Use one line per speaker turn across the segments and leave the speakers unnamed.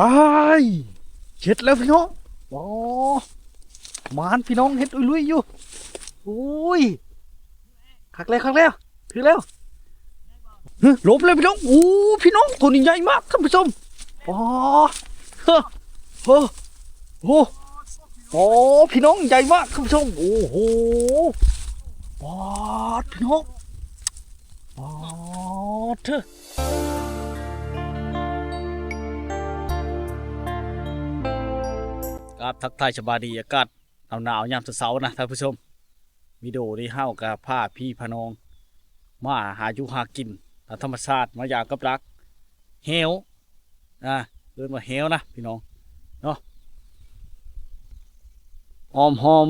อ้ายเช็ดแล้วพี่น้องโอ้มานพี่น้องเฮ็ดลุยๆอยู่โอ้ยคักแล้วคักแล้วถือแล้วหลบเลยพี่น้องโอ้พี่น้องตัวนี้ใหญ่มากท่านผู้ชมอ๋อเฮ้อเฮ้อโอ้โอ้พี่น้องใหญ่มากท่านผู้ชมโอ้โหปอดพี่น้องปอดเถอะ ครับทักทายสบายดีอากาศหนาวหนาวๆยามเสาร์นะท่านผู้ชมวิดีโอนี้เฮากับผ้าพี่พนอง มาหาอยู่หากินตามธรรมชาติมาอยากกับรักเฮวนะเดินมาเฮวนะพี่น้องเนาะออมหอม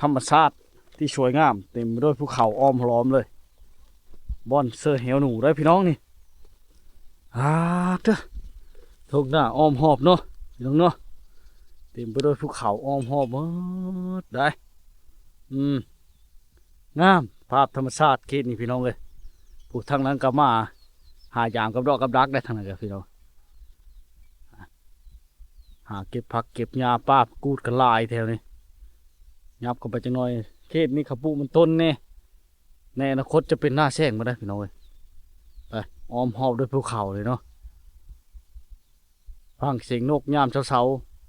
ธรรมชาติที่สวยงาม เต็มไปด้วยภูเขาอ้อมล้อมเลยบอนเซอร์เฮวหนูได้พี่น้องนี่อาเด้อทุกหน้าอ้อมหอบเนาะ พี่น้องเนาะเต็มไปด้วยภูเขาอ้อมหอบหมดได้ อืมงามภาพธรรมชาติเขตนี่พี่น้องเลยผูกทางนั้นก็มาหายามกับดอกกับรักได้ทางนั้นกับพี่น้องหาเก็บผักเก็บหญ้าป้าบกูดกันลายแถวนี้ยับเข้าไปจังหน่อยเขตนี้ขบุมันต้นแน่ในอนาคตจะเป็นหน้าแซงมาได้พี่น้องเลยไปอ้อมหอบด้วยภูเขาเลยเนาะ ฟังเสียงนกยามเช้า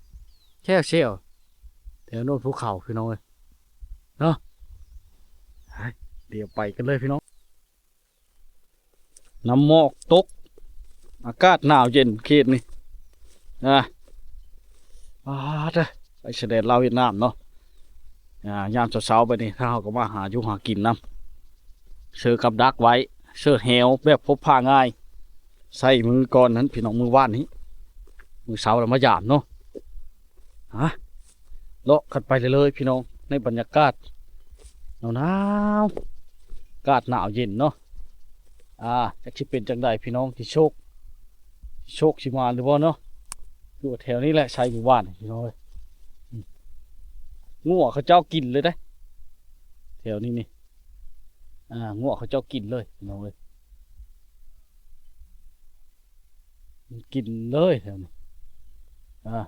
ๆแช่เชี่ยวแถวโน้นภูเขาพี่น้องเอ้ยเนาะเดี๋ยวไปกันเลยพี่น้องน้ำหมอกตก อากาศหนาวเย็นเขตนี่นะอาเด้อไปเสด็จลาเวียดนามเนาะยามเช้าๆไปนี่ถ้าเราก็มาหาอยู่หากินน้ำเชือกับดักไว้เชือแหวแบบพบผ้าง่าย ใส่มือก่อนนั้นพี่น้องมือว่านนี้ มือเสาเรามาหยามเนาะฮะเลาะกันไปเลยเลยพี่น้องในบรรยากาศหนาวหนาวอากาศหนาวเย็นเนาะอ่าจะคิดเป็นจังใดพี่น้องที่โชค โชคชิมาหรือบ่าเนาะอยู่แถวนี้แหละใช้หมู่บ้านพี่น้องเอ้ยอืมงัวเขาเจ้ากินเลยได้แถวนี้นี่อ่างัวเขาเจ้ากินเลยพี่น้องเอ้ยมันกินเลยแถวนี้ อ่า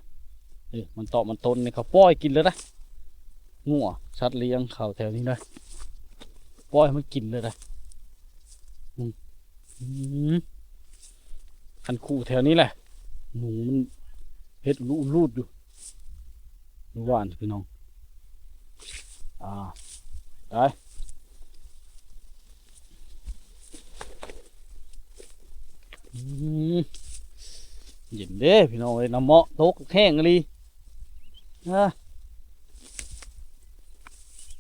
เอ้ยมันตอมันตนเนี่ยเขาปล่อยกินเลยนะงัวสัตว์เลี้ยงเขาแถวนี้เลยปล่อยมันกินเลยนะอืมอืมคันคู่แถวนี้แหละ หนูมันเฮ็ดรูรูดอยู่ดูว่านพี่น้อง อ่า ได้อืม เย็นเด้พี่น้องเอ้ยน้ำเหมาะตกแห้งเลยนะ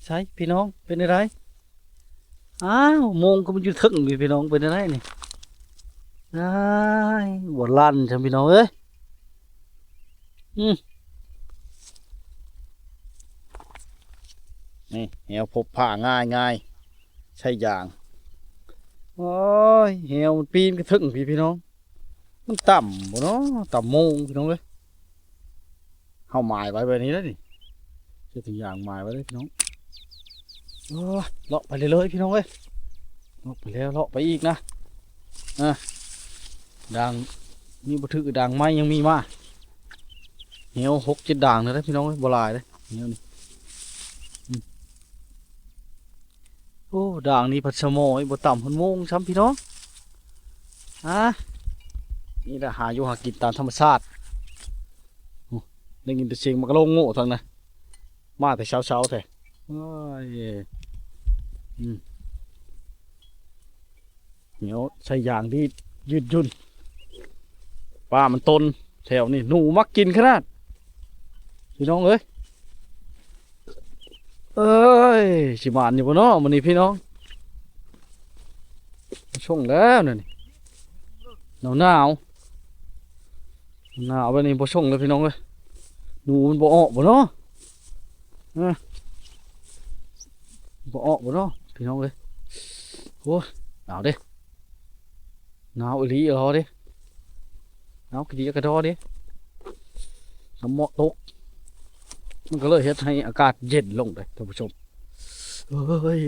ใช่พี่น้องเป็นอะไรอ้าวโมงก็มันอยู่ทึ่งอยู่พี่น้องเป็นอะไรนี่ได้บวลั่นใช่พี่น้องเอ้ยอืมนี่เหี่ยวพบผ้าง่ายง่ายใช่ยางโอ้ยเหี่ยวมันปีนก็ทึ่งพี่พี่น้อง มันต่ำบ่เนาะต่ำโมงพี่น้องเลยเฮาหมายไว้แบบนี้แล้วนี่เจะถึงอย่างหมายไว้เลยพี่น้องเลาะไปเลยเลยพี่น้องเอ้ยเลาะไปแล้วเลาะไปอีกนะอะด่างมีบัทึกด่างไม้ยังมีมาเหนียวหกเจ็ดด่างเลยนะพี่น้องเอ้ยบราณเลยเหนียวนี่โอ้ด่างนี่พัดสมอยบ่ต่ำพันโมงช้ำพี่น้องอะ นี่แหละหาอยู่หากินตามธรรมชาติได้ยินแต่เสียงมันก็โลงโง่ทางนะมาแต่เช้าเช้าแต่เหนียวใช้ยางที่ยืดยุ่นป้ามันตนแถวนี่หนูมักกินขนาดพี่น้องเอ้ยเอ้ยชิมานอยู่บนน้อมันนี่พี่น้องช่วงแล้วนี่นหนาวหนาว หนาวไปนี่บ่ชงเลยพี่น้องเอ้ยหนูมันบ่ออกบ่เนาะบ่ออกบ่เนาะพี่น้องเอ้ยโอ้หนาวเด้หนาวอีหลีรอเด้หนาวกระดีกระดอเด้น้ำหมอกตกมันก็เลยเฮ็ดให้อากาศเย็นลงเลยท่านผู้ชมเอ้ย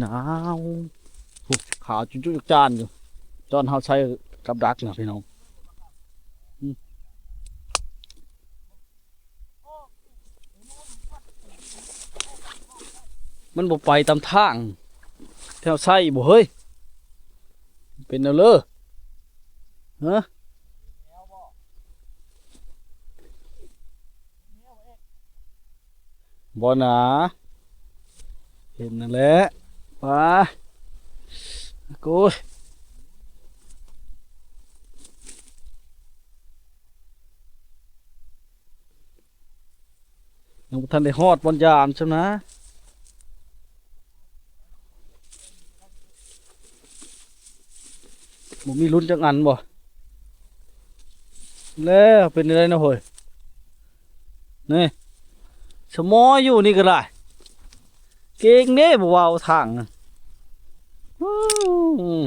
หนาวขาจุ๊จุ๊จานอยู่ตอนเฮาใช้กับดักนะพี่น้อง มันบ่ไปตามทางแถวไส้บ่เฮ้ย เป็นเอาเลยฮะบ่หนา เห็นนั่นแหละไปกูยังบ่ทันได้ฮอดบนยามใช่ไหมนะ บ่มีลุ้นจังอันบ่แล้วเป็นอะไรนะเฮ้ยนี่สมออยู่นี่ก็ได้เก่งเด้บ่เว้าทางน่ะอื้อ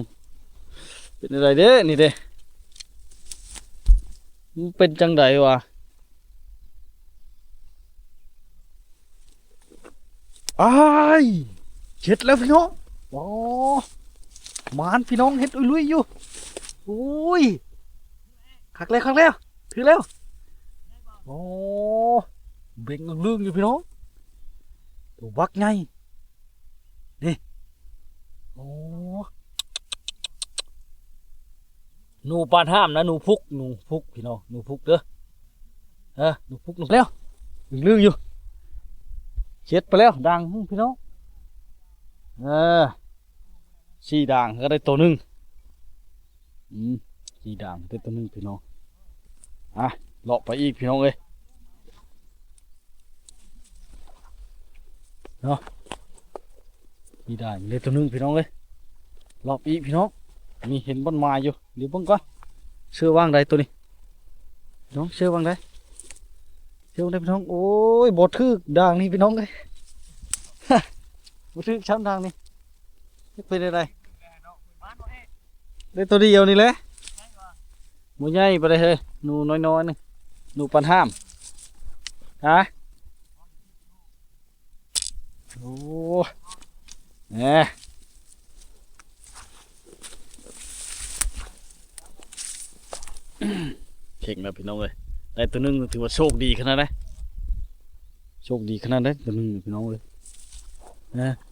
เป็นอะไรเด้นี่เด้มันเป็นจังไดวะอ้ายเช็ดแล้วพี่น้องโอ้ มานพี่น้องเฮ็ดลุยอยู่โอ้ยคักแล้วคักแล้วถือแล้วโอ้เบ่งลึงๆอยู่พี่น้องตัวบักไงโอ้หนูปานห้ามนะหนูพุกหนูพุกพี่น้องหนูพุกเด้อเออหนูพุกหนูแล้วลืมอยู่เช็ดไปแล้วดังพี่น้องเออ สี่ด่างก็ได้ตัวหนึ่งอืมสี่ด่างได้ตัวหนึ่งพี่น้องอะเลาะไปอีกพี่น้องเอ้ยเนาะมีด้มีเลยตัวหนึ่งพี่น้องเลยรอบอีกพี่น้องมีเห็นบนไม้อยู่เดี๋ยวเบิ่งก่อนเชื่อว่างใดตัวนี้น้องเชื่อว่างใดเชื่อว่างใดพี่น้องโอ้ยบดทึกด่างนี่พี่น้องเลยบดทึกช้ำด่างนี่ เป็นอะไรได้ตัวเดียวนี่แหละหมูใหญ่ไปเลยเฮ้ยหนูน้อยๆนึงหนูปันห้ามฮะโอ้เนี่ยเข่งแล้วพี่น้องเลยได้ตัวหนึงถือว่าโชคดีขนาดไหนโชคดีขนาดไหนตัวหนึงพี่น้องเลยนะอืม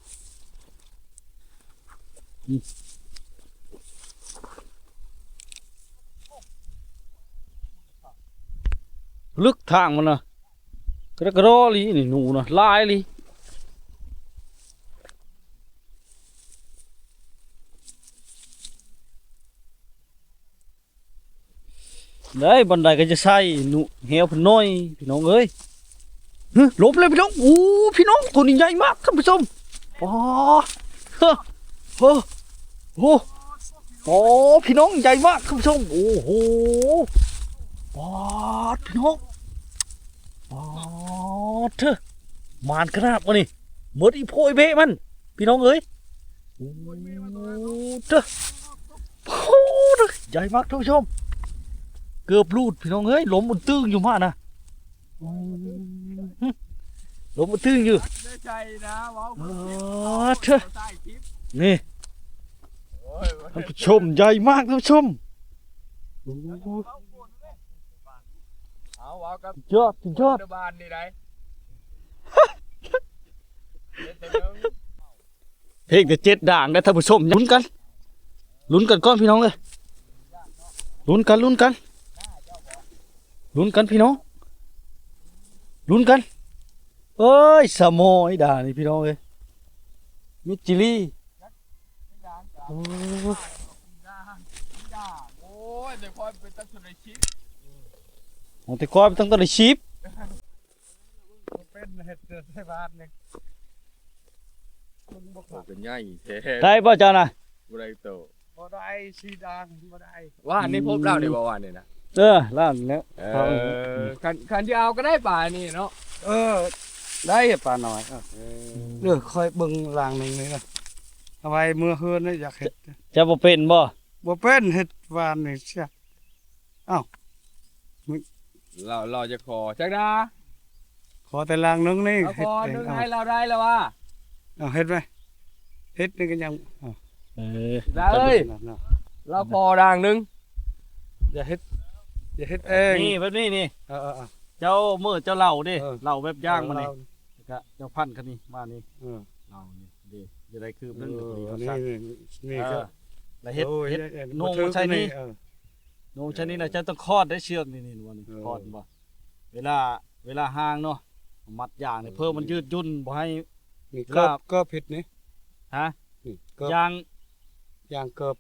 ลึกทางมันนะกระกระโดดลีนี่หนูนะลายลี đấy บันไดก็จะใส่หนูเหี่ยวพนน้อยพี่น้องเอ้ยฮึหลบเลยพี่น้องโอ้พี่น้องตัวนี้ใหญ่มากท่านผู้ชมว้าเฮ้อเฮ้อ โอ้โอ้พี่น้องใหญ่มากท่านผู้ชม โอ้โหว้าดพี่น้องว้าดเถอะมานขนาดวะนี่หมดอีโพยเบะมัน พี่น้องเอ้ยโอ้เถอะโอ้ใหญ่มากท่านผู้ชม เกือบรูดพี่น้องเอ้ยล้มบนตื้งอยู่มากนะล้มบนตื้งอยู่
ใจนะว้าว
เถอนี่ ท่านผู้ชมใหญ่มากท่านผู้ชมโอ้โห
เอาว้าวกับ
สุดยอดสุดยอด
เดบานนี่ได้เด็ดเต็ม
เพลงแต่เจ็ดด่างได้ท่านผู้ชมลุ้นกันลุ้นกันก้อนพี่น้องเลยลุ้นกันลุ้นกันลุ้นกันพี่น้องลุ้นกันเอ้ยสมอยด่านี่พี่น้องเลยมิดจิลี่ โอ้
โอ้ยเดี๋ยวคอยไปตั้งสุดในคลิป
ของแต่ก้อนต้องต้องได้ชีพ
เป็นเห็ดเดือดให้บานเนี่ยมึงบอกว่า
เป็นใหญ่แท้
ได้ป่ะเจ้าน่ะ
บ่ได้โต
บ่ได้สีดังบ่ได้
ว่านี่พบเราได้บ่ว่านี่นะ
เออล่างแล้ว
เออคันคันที่เอาก็ได้ป่านี่เนาะ
เออ ได้ปลาน้อยเลือกคอยเบิ่งลางหนึ่งเลยนะ เอาไว้เมื่อเฮือนนี่อยากเห็ด
จะบ่เป็นบ่
บ่เป็นเห็ดหวานนี่เสีย
เราเราจะขอจักดา
ขอแต่ลางหนึงนี่
เอา
เห็
ข
ด
อ
เอง
นึง
เอา
ให้เราได้แล้วว่า
เอาเห็ดไหมเห็ดนี่ก็ยังเอา
เออ
ได้เอ้ย
นั่นน่ะ
เราขอด่างหนึง
อย่าเฮ็ดอย่าเฮ็ดเอง
นี่แบบนี้นี่
เออเออเออ
เจ้ามือเจ้าเหล่าดิ
เออ
เหล่าแบบย่างมานี่
เอ
ก็เจ้าพันคันนี้มานี่
เออ
เรานี่ดี จะได้คืบ
เอ
นึง
อ
ดีเขา
นี่
ซัก
นี่นี่
เอ
ก็
อแล้วเฮ็ด
โอ้ย
เฮ็ด
เฮ็ด
นุ่ง
บ่ถึก
ใช่นี่
เออ
โนชนิดน่ะจะต้องคลอดได้เชือกนี่นี่วันนี้
เออ
คลอดบ่เวลาเวลาห่างเนาะมัดอย่างนี่เพิ่มมันยืดยุ่นบ่ให้
นี่
ครั
ก็
บ
ก็ผิดนี่
ฮะ
นี่ก็
ยาง
ยางเกิบ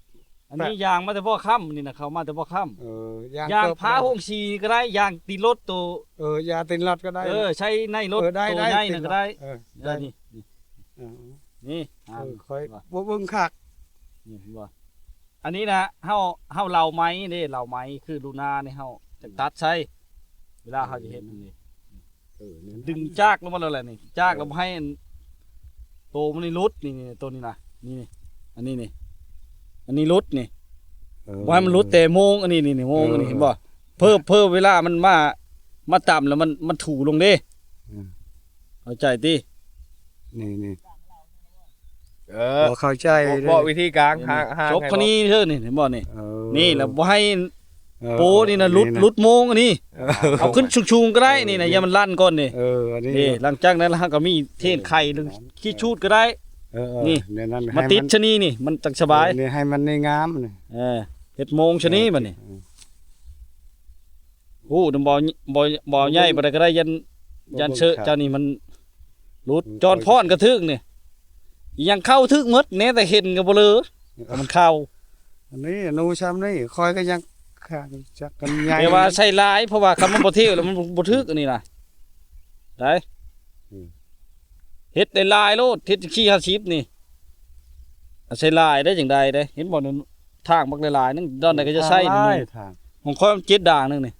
อันนี้ยางมาแต่พ่อค่ำนี่นะเขามาแต่พ่อค่
เออยางำ
ยาง
เกิบ
พาหงชีก็ได้ยางตีรถตัว
เออยาตินรถก็ได้
เออใช้ในรถ
เออได้
ตัว
ได้
ใหญ่
ติ
น่ะ
น
ก็
รถ
ได้
เออ
เอ
ได้
อนี่ นี่
เออ
นี่
เอ
อ่า
อค่อย
ว่า
บ่เบิ่งคัก
นี่เห็นบ่อันนี้นะเฮาเฮาเหล่าไม้นี่เหล่าไม้คือลูนานี่เฮาจะตัดใช้เวลาเฮาจะเฮ็ดอันนี้
เออนี่
ดึงจากลงมาแล้วแหละนี่จากลงมาให้อันโตมันนี่รุดนี่นี่ตัวนี้นะนี่นี่อันนี้นี่อันนี้รุดนี่
เออ
บ่ให้มันรุดแต่โมงอันนี้นี่นี่โมงอันนี้
เออ
เห็นบ่เพิ่มเพิ่มเวลามันมามาต่ำแล้วมันมันถูลงเด้
อืม
เข้าใจติ
นี่นี่
เออ
บ่เข้าใจ
บอกบอกวิธีกลางห่างห่าง
จบคนนี้เด้อนี่เห็นบ่นี่
เออ
นี่แล้วบ่ให้
เออ
โปนี่นะรุดรุดโมงอันนี้
เออ
เอาขึ้นชุงๆก็ได้นี่นะอย่ามันลั่นก่อนนี่
เอออันนี้
นี่หลังจากนั้นเราก็มีเทศไข่หรือขี้ชูดก็ได้
เออเออ
นี่
เดี๋ยวนั้น
มา
ให้
ติดชะนีนี่ มันจังสบาย
เออนี่ให้มันในงามนี่
เออเฮ็ดโมงชะนีบัดนี้โอ้ดำบ่บ่บ่ใหญ่บ่ได้ก็ได้ยันยันเชอะเจ้านี่มันรุดจอนพรกระทึกนี่ ยังเข้าทึกหมดแน่แต่เห็นก็บ่เลยแต่มันเข้า
อันนี้หนูช้ำนี่คอยก็ยังขาดจักกันใหญ่
แต่ว่าใส่ลายเพราะว่าคำมันบ่เที่ยวแล้วมันบ่ทึกอันนี้น่ะได้เฮ็ดได้ลายโลดเฮ็ดขี้50นี่เอาใส่ลายได้จังใดได้ เห็นบ่นั่นทางบักหลายๆนึงดอนใดก็จะใส่นี่
ทาง
ห
ลา
นู
ยทาง
ของข้อยมันเจ็ดด่างหนึงนี่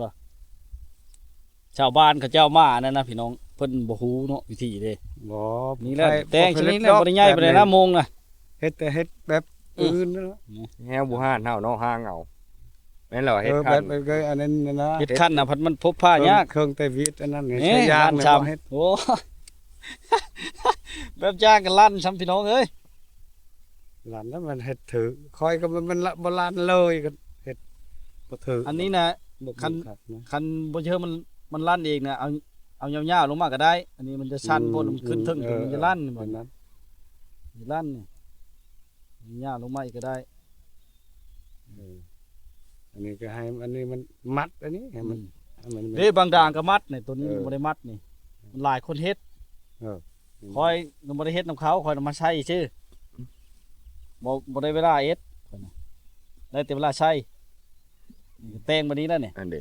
บ่ชาวบ้านเขาเจ้ามานั่นนะพี่น้อง เพิ่นบ่ฮู้เนาะวิธีเด้
บ่
นี่แหละ
ไป
แตงชนิดนี้บ่ได้ใหญ่ปานใดนะโมงน่ะ
เฮ็ดแต่เฮ็ดแบบอื่นนั่นแหละ
แฮวบูฮานเฮาเนาะห่างเอาแม่นเหรอ
เอ
เฮ็ด
อ
คั
แบ
น
บแบบอันนั้นน่ะนะ
เฮ็ดคันน่ะพัดมันพบผ้ายาก
เครื่องแต่วิทย์อันนั้นไง
เอ๊
ใช้ยาง
ลั่น
เลย
ช้
บ่เฮ็ดำ
โอ้แบบจ้างกันลั่นช้ำพี่น้องเอ้ย
หลานแล้วมันเฮ็ดถือคอยก็มันมันละบ่ลานเลยก็เฮ็ดบ่ถือ
อันนี้น่ะ
บ่
คัน
ครับนะ
คันบ่เชื่อมันมันลั่นเองน่ะเอา เอายาวๆลงมาก็ได้ อันนี้มันจะสั้นโพดมันขึ้นถึงถึงมันจะลั่นบ่
แบบนั้น
จะลั่นนี่ยาวลงมาอีกก็ได้
เอออันนี้ก็ให้อันนี้มันมัดอันนี้ให้มันให้มัน
เด้บางด่างก็มัดนี่ตัวนี้
เออ
บ่ได้มัดนี่มันหลายคนเฮ็ด
เออ
คอยนบ่ได้เฮ็ดนํเขาคอยนำมาใช้ซื่อบ่บ่ได้เวลาเอ็ดข้อยน่ะได้แต่เวลาใช้นี่ก็แต่งบัดนี้แล้วนี่
อันเด้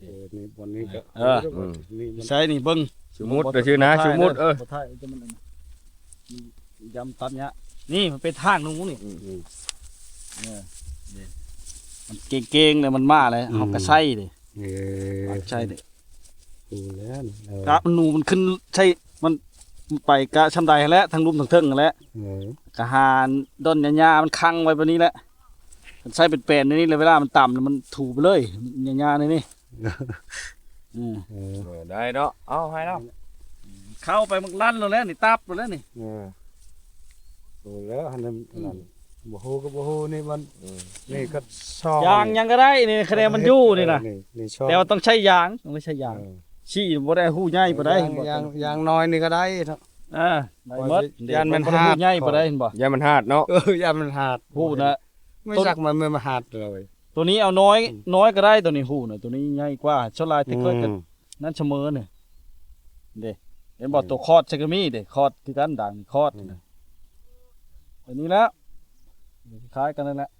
เออ นี่บนนี้ก็
เออ
นี่มัน
ใช้นี่เบิ่ง
สมมุติก็ชื่อนะสมมุติเออ
บ่ถ่ายจะมันอันนั้นมันยำตัดเนี้ยนี่มันเป็นทางตรงนู้นนี่
อืม
เออนี่มันเก่งๆเลยมันมาเลย
อืม
เอากระใส่เลย
เออ
ใช่เลย
ดูแล้วนี่เออ
กะมันหนูมันขึ้นใช่มันมันไปกะชำใดแล้วทางรุมทางเทิงนั่นแหล้ว
เออกะ
หานด้นหญ้าๆมันคังไว้แบบนี้แหละมันใส่เป็นแปลนในนี้เลยเวลามันต่ำแล้วมันถูไปเลยหญ้าๆในนี่ อืม
เออ
เออได้เนาะเอาให้แล้ว
เข้าไปมันลั่นแล้วแหล้วนี่ตับแล้วนี่
เออดูแล้วอันนั้นอันนั้นบ่ฮู้ก็บ่ฮู้นี่มัน
อืม
นี่ก็ซอง
ยางยังก็ได้นี่คะแนนมันอยู่นี่นะ
เออนี่ชอบ
แต่ว่าต้องใช้ยางต้องไม่ใช้ยาง
เออ
ชี้บ่ได้หู้ใหญ่บ่ได้
ยา
เห็
ง
นบ่
ยางยางน้อยนี่ก็ได้เนาะ
อ่าได้หมด
ยานมัน
บ่ได้
หาด
หู้ใหญ่บ่ได้เห็นบ่
อย่ามันหาดเนาะ
เออยางมันหาด
หู้นะ
ไม่สักมันไม่มาหาดเลย
ตัวนี้เอาน้อย น้อยก็ได้ตัวนี้หู้น่ะตัวนี้ใหญ่กว่าชลายที่เคย
อื
กัน
ม
นั่นเสมอเนี่ยเด้เห็นบอกตัวคอดใช่ก็มีเด้คอดคือกันด่างคอดน่ะตัวนี้แล้วคล้ายกันนั่นแหละ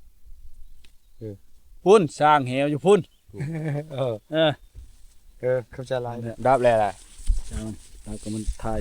พุ่นสร้างเหวอยู่พุ่น
เออ
เออ
เออเข้าใจหลาย
ดับแล้วล่ะ
แล้วก็มันถ่าย